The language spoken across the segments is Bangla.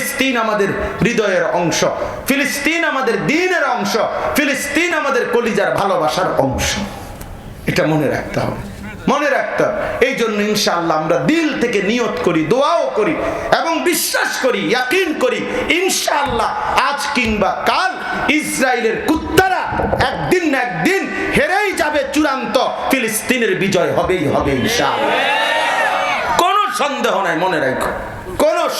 ফিলিস্তিন আমাদের হৃদয়ের অংশ। ফিলিস্তিন আমাদের দিনের অংশ। ফিলিস্তিন আমাদের কলিজার ভালোবাসার অংশ। এটা মনে রাখতে হবে। মনে রাখতে হবে। এই জন্য ইনশাআল্লাহ আমরা দিল থেকে নিয়ত করি, দোয়াও করি এবং বিশ্বাস করি, ইয়াকিন করি, ইনশাআল্লাহ আজ কিংবা কাল ইসরায়েলের কুত্তারা একদিন না একদিন হেরেই যাবে চূড়ান্ত। ফিলিস্তিনের বিজয় হবেই, হবে ইনশাআল্লাহ। কোনো সন্দেহ নাই, মনে রাখো।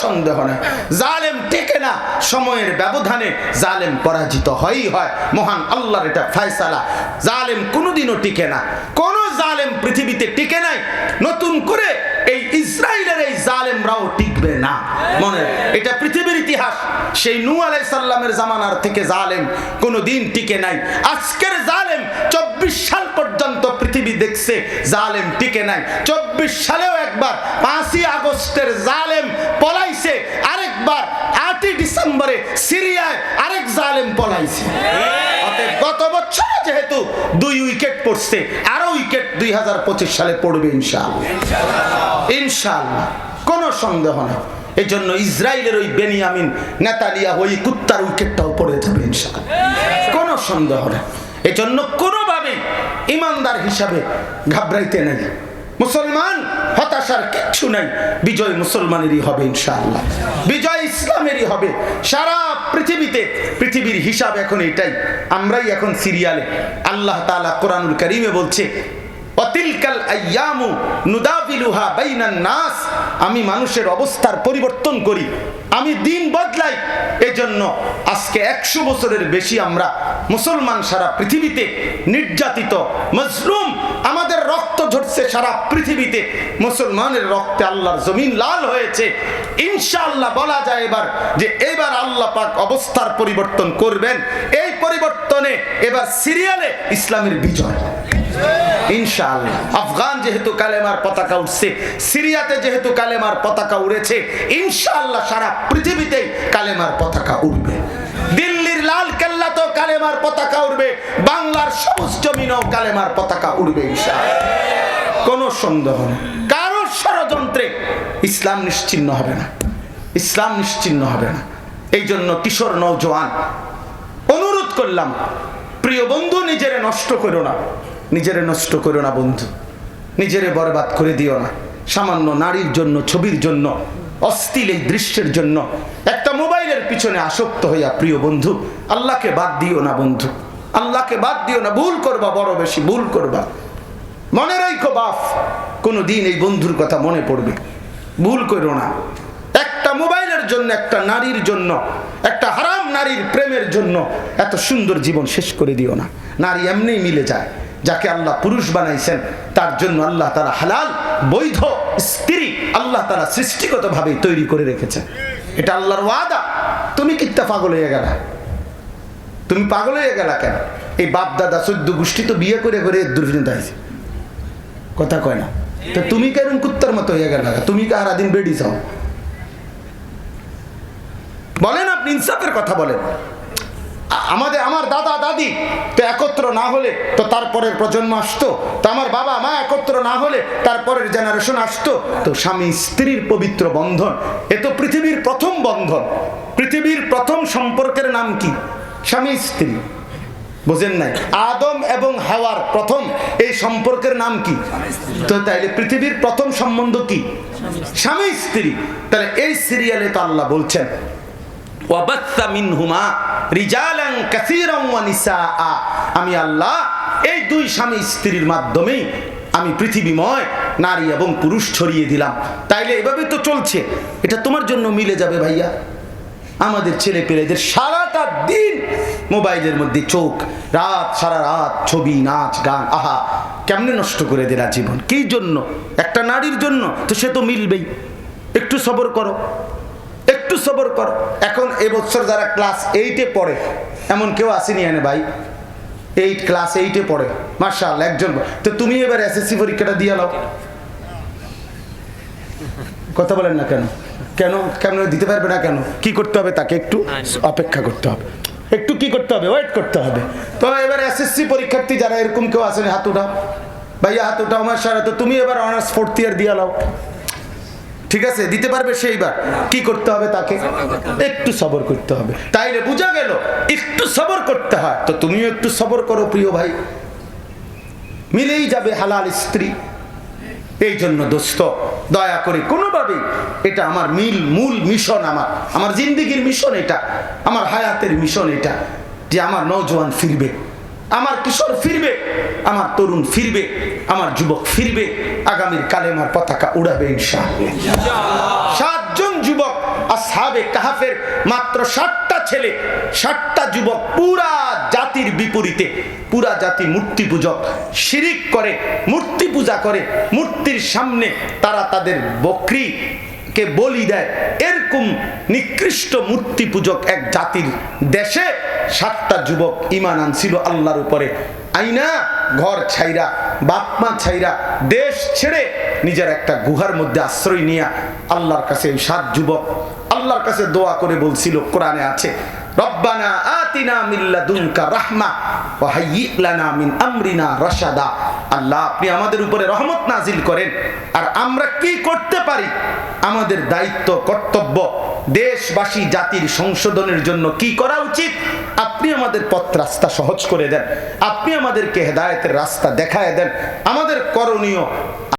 সন্দেহ নাই। জালেম টেকে না, সময়ের ব্যবধানে জালেম পরাজিত হয়ই হয়। মহান আল্লাহর এটা ফয়সালা। জালেম কোনোদিনও টিকে না। কোন জালেম পৃথিবীতে টিকে নাই। নতুন করে এই ইসরায়েলের এই জালেমরাও টিকবে না। মনে, এটা পৃথিবীর ইতিহাস। সেই নূ আলাই সাল্লামের জামানার থেকে জালেম কোনো দিন টিকে নাই। আজকের জালেম চব্বিশ সাল পর্যন্ত পৃথিবী দেখছে, জালেম টিকে নাই। চব্বিশ সালেও একবার পাঁচই আগস্টের জালেম পলাইছে আরেকবার আটই ডিসেম্বরে সিরিয়ায় আরেক জালেম পলাইছে। গত বছর যেহেতু দুই উইকেট পড়ছে আরও উইকেট দুই হাজার পঁচিশ সালে পড়বে ইনশাআল্লাহ। ইনশাআল্লাহ। কোনো সন্দেহ নেই। এই জন্য ইসরায়েলের ওই বেনিয়ামিন নেতালিয়া ওই কুত্তার উইকেটটাও পড়ে যাবে ইনশাআল্লাহ। কোনো সন্দেহ নেই। এই জন্য কোনোভাবেই ইমানদার হিসাবে ঘাবড়াইতে নেই। মুসলমান হতাশার কিচ্ছু নাই। বিজয় মুসলমানেরই হবে ইনশাআল্লাহ। বিজয় ইসলামেরই হবে। সারা পৃথিবীতে পৃথিবীর হিসাব এখন এটাই। আমরাই এখন সিরিয়ালে। আল্লাহ তাআলা কোরআনুল কারীমে বলছে আমি মানুষের অবস্থার পরিবর্তন করি। আমি দিন বদলাই। এজন্য আজকে একশো বছরের বেশি আমরা মুসলমান সারা পৃথিবীতে নির্যাতিত, মজলুম ঝরছে সারা পৃথিবীতে মুসলমানের রক্তে আল্লাহর জমিন লাল হয়েছে। ইনশাআল্লাহ বলা যায় এবার যে এবার আল্লাহ পাক অবস্থার পরিবর্তন করবেন। এই পরিবর্তনে এবার সিরিয়ালে ইসলামের বিজয়। ইনশাআল্লাহ। আফগান যেহেতু কালেমার পতাকা উঠছে, সিরিয়াতে যেহেতু কালেমার পতাকা উড়েছে, ইনশাআল্লাহ সারা পৃথিবীতে কালেমার পতাকা উঠবে দিল্লির লাল কেল্লা তো কালেমার পতাকা উড়বে, বাংলার সবুজ জমিনও কালেমার পতাকা উড়বে ইনশাআল্লাহ। কোনো সন্দেহ নেই। কারোর ষড়যন্ত্রে ইসলাম নিশ্চিন্ন হবে না। ইসলাম নিশ্চিন্ন হবে না। এই জন্য কিশোর নৌজওয়ান অনুরোধ করলাম, প্রিয় বন্ধু, নিজেরে নষ্ট করো না। নিজেরে নষ্ট করো না বন্ধু। নিজেরে বরবাদ করে দিও না। সামান্য নারীর জন্য, ছবির জন্য অস্থিল এই দৃশ্যের জন্য একটা মোবাইলের পিছনে আসক্ত হইয়া, প্রিয় বন্ধু, আল্লাহকে বাদ দিও না বন্ধু। আল্লাহকে বাদ দিও না। ভুল করবা, বড় বেশি ভুল করবা। মনে রাখো বাপ কোনো দিন এই বন্ধুর কথা মনে পড়বে। ভুল করো না। একটা মোবাইলের জন্য, একটা নারীর জন্য, একটা হারাম নারীর প্রেমের জন্য এত সুন্দর জীবন শেষ করে দিও না। নারী এমনিই মিলে যায়। যাকে আল্লাহ পুরুষ বানাইছেন, তার জন্য আল্লাহ তারা হালাল, বৈধ, স্ত্রী আল্লাহ তারা সৃষ্টিগতভাবেই তৈরি করে রেখেছেন। এটা আল্লাহর ওয়াদা। তুমি কিত্তা পাগল হয়ে গেলা? তুমি পাগল হয়ে গেলা কেন? এই বাপ দাদা চোদ্দ গোষ্ঠী তো বিয়ে করে করে দূর পর্যন্ত আইছে কথা কয় না। তো তুমি কেন কুত্তার মতো হয়ে গেল? তুমি কাহারা দিন বেডি চাও বলেন আপনি, ইনসাফের কথা বলেন। আমাদের, আমার দাদা, দাদি তো একত্র না হলে তো তারপরের প্রজন্ম আসতো। তো আমার বাবা, মা একত্র না হলে তারপরের জেনারেশন আসতো। তো স্বামী স্ত্রীর পবিত্র বন্ধন, এ তো পৃথিবীর প্রথম বন্ধন। পৃথিবীর প্রথম সম্পর্কের নাম কি? স্বামী স্ত্রী। বোঝেন নাই? আদম এবং হাওয়ার প্রথম, এই সম্পর্কের নাম কি? তো তাইলে পৃথিবীর প্রথম সম্বন্ধ কি? স্বামী, স্ত্রী। তাহলে এই সিরিয়ালে তো আল্লাহ বলছেন আমি আল্লাহ, এই দুই স্বামী, স্ত্রীর মাধ্যমে আমি পৃথিবীময় নারী এবং পুরুষ ছড়িয়ে দিলাম। তাইলে এভাবে তো চলছে। এটা তোমার জন্য মিলে যাবে ভাইয়া। আমাদের ছেলে পেলেদের সারাটা দিন মোবাইলের মধ্যে চোখ, রাত, সারা রাত ছবি, নাচ, গান, আহা, কেমনে নষ্ট করে দিলা জীবন? কি জন্য? একটা নারীর জন্য তো সে তো মিলবেই। একটু সবর করো, একটু সবর করো। এখন এবছর যারা ক্লাস এইটে পড়ে, এমন কেউ আসেনি এনে ভাই। এইট ক্লাস এইটে পড়ে মার্শাল একজন তো তুমি এবার এসএসসি পরীক্ষাটা দিয়ে নাও। কথা বলেন না কেন? কেন কেন দিতে পারবে না কেন? কি করতে হবে তাকে একটু অপেক্ষা করতে হবে। একটু কি করতে হবে? ওয়েট করতে হবে। তো এবার এসএসসি পরীক্ষার্থী যারা এরকম কেউ আসেনি হাত উঠাও। ভাইয়া হাত উঠাও আমার সারা তো তুমি এবার অনার্স ফোর্থ ইয়ার দিয়ে লাও ঠিক আছে? দিতে পারবে সেইবার কি করতে হবে তাকে? একটু সবর করতে হবে। তাইলে বোঝা গেল একটু সবর করতে হয়। তো তুমিও একটু সবর করো প্রিয় ভাই। মিলেই যাবে হালাল স্ত্রী। এই জন্য দোস্ত দয়া করে কোনোভাবেই এটা আমার মিল মূল মিশন আমার আমার জিন্দিগির মিশন এটা আমার হায়াতের মিশন এটা যে আমার নৌজওয়ান ফিরবে আমার কিশোর ফিরবে আমার তরুণ ফিরবে আমার যুবক ফিরবে আগামীর কালেমার পতাকা উড়াবে ইনশাআল্লাহ। সাতজন যুবক আসহাবে কাহাফের মাত্র ষাটটা ছেলে ষাটটা যুবক পুরা জাতির বিপরীতে, পুরা জাতি মূর্তি পূজক, শিরিক করে, মূর্তি পূজা করে, মূর্তির সামনে তারা তাদের বকরি কে বলি দেয়। এরকম নিকৃষ্ট মূর্তি পূজক এক জাতির দেশে সাতটা যুবক ইমান আনছিল আল্লাহর উপরে। আইনা, ঘর ছাইরা বাপমা ছাইরা, দেশ ছেড়ে নিজের একটা গুহার মধ্যে আশ্রয় নিয়ে আল্লাহর কাছে এই সাত যুবক আল্লাহর কাছে দোয়া করে বলছিল, কোরআনে আছে কর্তব্য দেশবাসী, জাতির সংশোধনের জন্য কি করা উচিত? আপনি আমাদের পথ রাস্তা সহজ করে দেন। আপনি আমাদেরকে হেদায়েতের রাস্তা দেখায় দেন। আমাদের করণীয়